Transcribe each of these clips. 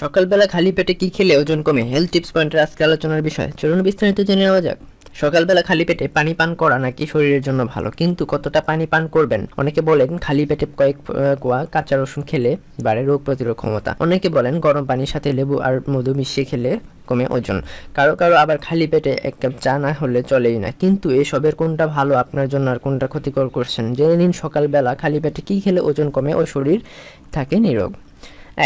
সকালবেলা খালি পেটে কি খেলে ওজন কমে? হেলথ টিপস পয়েন্টের আজকে আলোচনার বিষয়। চলুন বিস্তারিত জেনে নেওয়া যাক। সকালবেলা খালি পেটে পানি পান করা নাকি শরীরের জন্য ভালো? কিন্তু কতটা পানি পান করবেন? অনেকে বলেন খালি পেটে কয়েক কোয়া কাঁচা রসুন খেলে বাড়ে রোগ প্রতিরোধ ক্ষমতা। অনেকে বলেন গরম পানির সাথে লেবু আর মধু মিশিয়ে খেলে কমে ওজন। কারও কারও আবার খালি পেটে এক কাপ চা না হলে চলেই না। কিন্তু এসবের কোনটা ভালো আপনার জন্য আর কোনটা ক্ষতিকর করছেন? জেনে নিন সকালবেলা খালি পেটে কি খেলে ওজন কমে ও শরীর থাকে নিরোগ।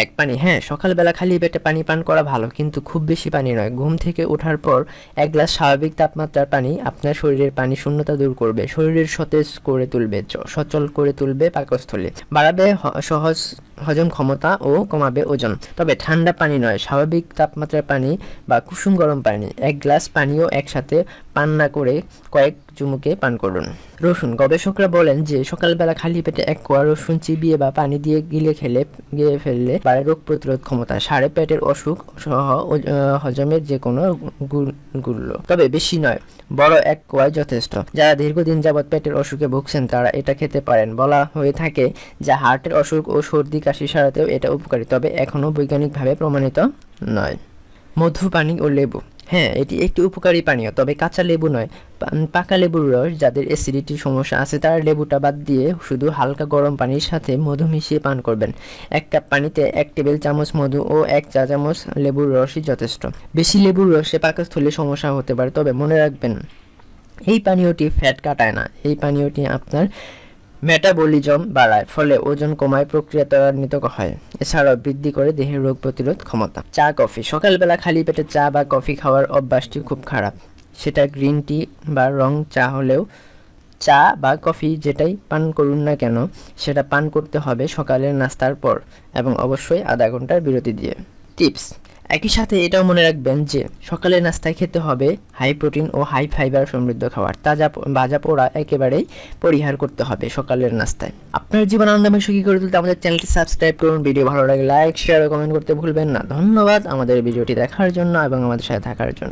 এক পানি হ্যাঁ সকালবেলা খালি পেটে পানি পান করা ভালো, কিন্তু খুব বেশি পানি নয়। ঘুম থেকে ওঠার পর এক গ্লাস স্বাভাবিক তাপমাত্রার পানি আপনার শরীরের পানি শূন্যতা দূর করবে। শরীরের সতেজ করে তুলবে সচল করে তুলবে পাকস্থলে। বাড়াবে সহজ হজম ক্ষমতা ও কমাবে ওজন। তবে ঠান্ডা পানি নয়, স্বাভাবিক তাপমাত্রার পানি বা কুসুম গরম পানি। এক গ্লাস পানিও একসাথে পান না করে কয়েক চুমুকে পান করুন। রসুন। গবেষকরা বলেন যে, সকালবেলা খালি পেটে এক কোয়া রসুন চিবিয়ে বা পানি দিয়ে গিলে খেলে গিয়ে ফেললে বাড়ে রোগ প্রতিরোধ ক্ষমতা। সাড়ে পেটের অসুখ সহ হজমের যে কোনো গুল- গুলো তবে বেশি নয়, বড় এক কোয়াই যথেষ্ট। যারা দীর্ঘদিন যাবৎ পেটের অসুখে ভুগছেন, তারা এটা খেতে পারেন। বলা হয়ে থাকে যে, হার্টের অসুখ ও সর্দি কাশি সারাতেও এটা উপকারী, তবে এখনও বৈজ্ঞানিকভাবে প্রমাণিত নয়। মধু, পানি ও লেবু। হ্যাঁ এটি একটি উপকারী পানীয়, তবে কাঁচা লেবু নয়। পাকা লেবুর রস, যাদের অ্যাসিডিটির সমস্যা আছে, তারা লেবুটা বাদ দিয়ে শুধু হালকা গরম পানির সাথে মধু মিশিয়ে পান করবেন। এক কাপ পানিতে এক টেবিল চামচ মধু ও এক চা চামচ লেবুর রসই যথেষ্ট। বেশি লেবুর রসে পাকস্থলী সমস্যা হতে পারে, তবে মনে রাখবেন, এই পানীয়টি ফ্যাট কাটায় না। এই পানীয়টি আপনার মেটাবলিজম বাড়ায়, ফলে ওজন কমায় প্রক্রিয়া ত্বরান্বিত হয়। এছাড়াও বৃদ্ধি করে দেহের রোগ প্রতিরোধ ক্ষমতা। চা, কফি। সকালবেলা খালি পেটে চা বা কফি খাওয়ার অভ্যাসটি খুব খারাপ। সেটা গ্রিন টি বা রং চা হলেও চা বা কফি যেটাই পান করুন না কেন, সেটা পান করতে হবে সকালের নাস্তার পর এবং অবশ্যই আধা ঘণ্টার বিরতি দিয়ে। টিপস একই সাথে এটাও মনে রাখবেন যে সকালের নাস্তায় খেতে হবে হাই প্রোটিন ও হাই ফাইবার সমৃদ্ধ খাবার। তাজা ভাজা পোড়া একেবারেই পরিহার করতে হবে সকালের নাস্তায়। আপনার জীবন আনন্দময় সুখী করে তুলতে আমাদের চ্যানেলটি সাবস্ক্রাইব করুন ভিডিও ভালো লাগে লাইক শেয়ার ও কমেন্ট করতে ভুলবেন না। ধন্যবাদ আমাদের ভিডিওটি দেখার জন্য এবং আমাদের সাথে থাকার জন্য।